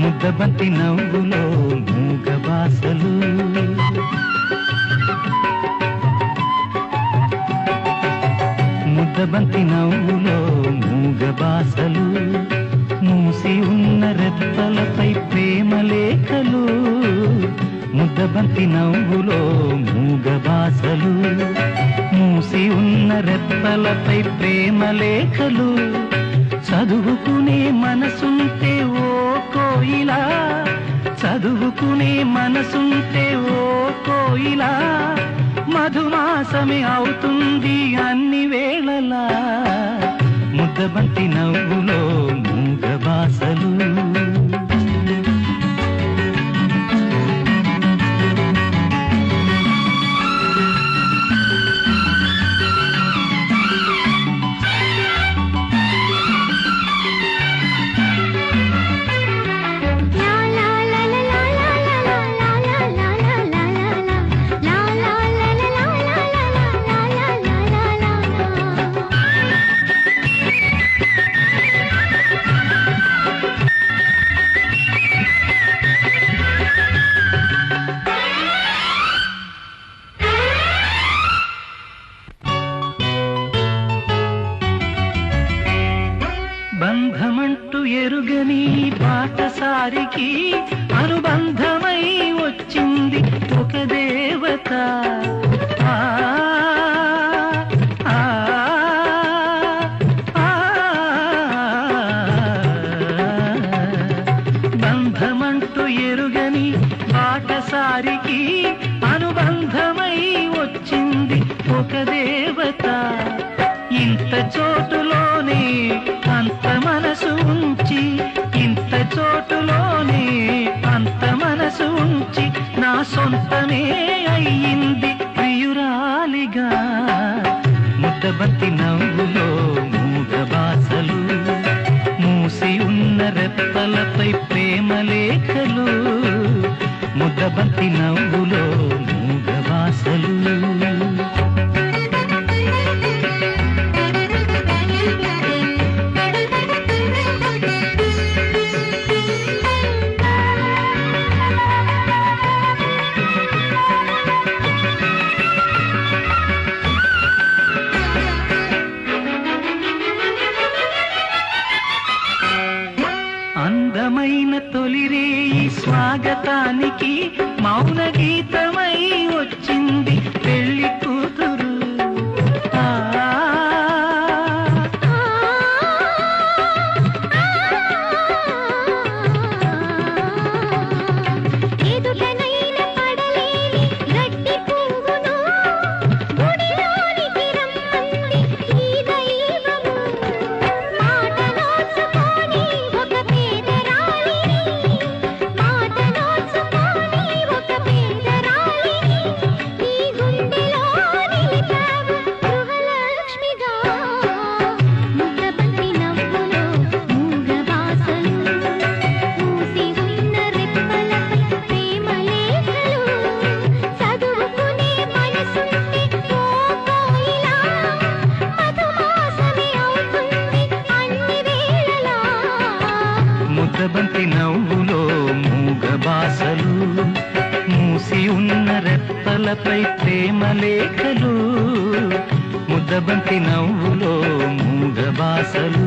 ముద్దబంతి నవ్వులో మూగ బాసలు ముద్దబంతి నవ్వులో మూగ బాసలు మూసి ఉన్న రెప్పలపై ప్రేమ లేఖలు. ముద్దబంతి నవ్వులో మూగ బాసలు మూసి ఉన్న రెప్పలపై ప్రేమ లేఖలు. చదువుకునే మనసుంటే కోయిలా చదువుకునే మనసుంటే ఓ కోయిలా మధుమాసమే అవుతుంది అన్ని వేళలా? ముద్దబంతి నవ్వులో ఎరుగని పాటసారికి అనుబంధమై వచ్చింది ఒక దేవత ఆ, ఆ, ఆ. బంధమంటూ ఎరుగని పాటసారికి అనుబంధమై వచ్చింది ఒక దేవత సొంతమే అయ్యింది ప్రియురాలిగా. ముద్దబంతి నవ్వులో మూగ బాసలు మూసి ఉన్న రెప్పలపై ప్రేమ లేఖలు ముద్దబంతి నవ్వు తొలిరేయి స్వాగతానికి మౌన గీతమై ముద్దబంతి నవ్వులో మూగ బాసలు మూసి ఉన్న రెప్పలపై ప్రేమ లేఖలు ముద్దబంతి నవ్వులో మూగ బాసలు